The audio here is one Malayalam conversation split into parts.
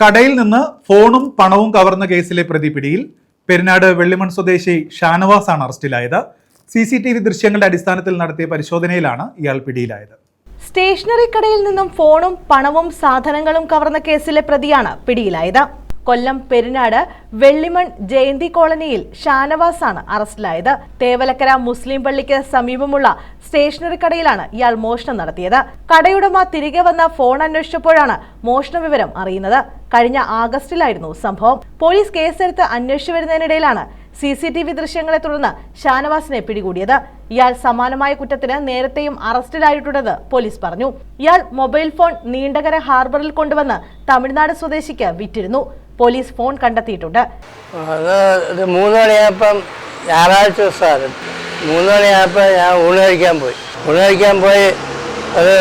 കടയിൽ നിന്ന് ഫോണും പണവും കവർന്ന കേസിലെ പ്രതി പിടിയിൽ പെരിനാട് വെള്ളിമൺ സ്വദേശി ഷാനവാസ് ആണ് അറസ്റ്റിലായത്. സി സി ടി വി ദൃശ്യങ്ങളുടെ അടിസ്ഥാനത്തിൽ നടത്തിയ പരിശോധനയിലാണ് ഇയാൾ പിടിയിലായത്. സ്റ്റേഷനറി കടയിൽ നിന്നും ഫോണും പണവും സാധനങ്ങളും കവർന്ന കേസിലെ പ്രതിയാണ് പിടിയിലായത്. കൊല്ലം പെരിനാട് വെള്ളിമൺ ജയന്തി കോളനിയിൽ ഷാനവാസാണ് അറസ്റ്റിലായത്. തേവലക്കര മുസ്ലിം പള്ളിക്ക് സമീപമുള്ള സ്റ്റേഷനറി കടയിലാണ് ഇയാൾ മോഷണം നടത്തിയത്. കടയുടമ തിരികെ വന്ന ഫോൺ അന്വേഷിച്ചപ്പോഴാണ് മോഷണ വിവരം അറിയുന്നത്. കഴിഞ്ഞ ആഗസ്റ്റിലായിരുന്നു സംഭവം. പോലീസ് കേസെടുത്ത് അന്വേഷിച്ചു വരുന്നതിനിടയിലാണ് സി സി ടി വി ദൃശ്യങ്ങളെ തുടർന്ന് ഷാനവാസിനെ പിടികൂടിയത്. ഇയാൾ സമാനമായ കുറ്റത്തിന് നേരത്തെയും അറസ്റ്റിലായിട്ടുണ്ടെന്ന് പോലീസ് പറഞ്ഞു. ഇയാൾ മൊബൈൽ ഫോൺ നീണ്ടകര ഹാർബറിൽ കൊണ്ടുവന്ന് തമിഴ്നാട് സ്വദേശിക്ക് വിറ്റിരുന്നു. പോലീസ് ഫോൺ കണ്ടെത്തിയിട്ടുണ്ട്. അത് മൂന്ന് മണിയായപ്പം ഞായറാഴ്ച ദിവസമായിരുന്നു. മൂന്ന് മണിയായപ്പോൾ ഞാൻ ഊണ് കഴിക്കാൻ പോയി. ഊണ് കഴിക്കാൻ പോയി അത്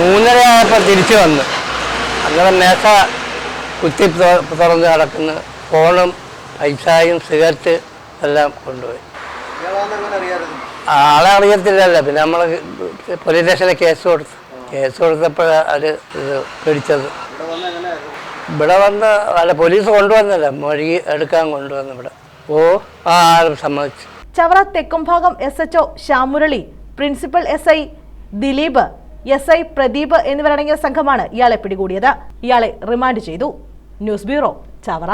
മൂന്നര ആയപ്പോൾ തിരിച്ചു വന്നു. അങ്ങനെ മേശ കുത്തി തുറന്ന് കിടക്കുന്നു. ഫോണും പൈസയും സിഗരറ്റ് എല്ലാം കൊണ്ടുപോയി. ആളെ അറിയത്തില്ലല്ലോ. പിന്നെ നമ്മൾ പോലീസ് സ്റ്റേഷനിൽ കേസ് കൊടുത്തു കേസ് കൊടുത്തപ്പോഴാണ് അത് ഇത് പിടിച്ചത്. ഇവിടെ വന്ന് അല്ല പോലീസ് കൊണ്ടുവന്നല്ല മൊഴി എടുക്കാൻ കൊണ്ടുവന്നു ഇവിടെ. ഓ ആ ആരും സമ്മതിച്ചു. Chavara Thekkumbhagam S H O Shyamurali principal S I Dileep S I Pradeep എന്നിവരടങ്ങിയ സംഘമാണ് ഇയാളെ പിടികൂടിയത്. ഇയാളെ റിമാൻഡ് ചെയ്തു. News bureau Chavara.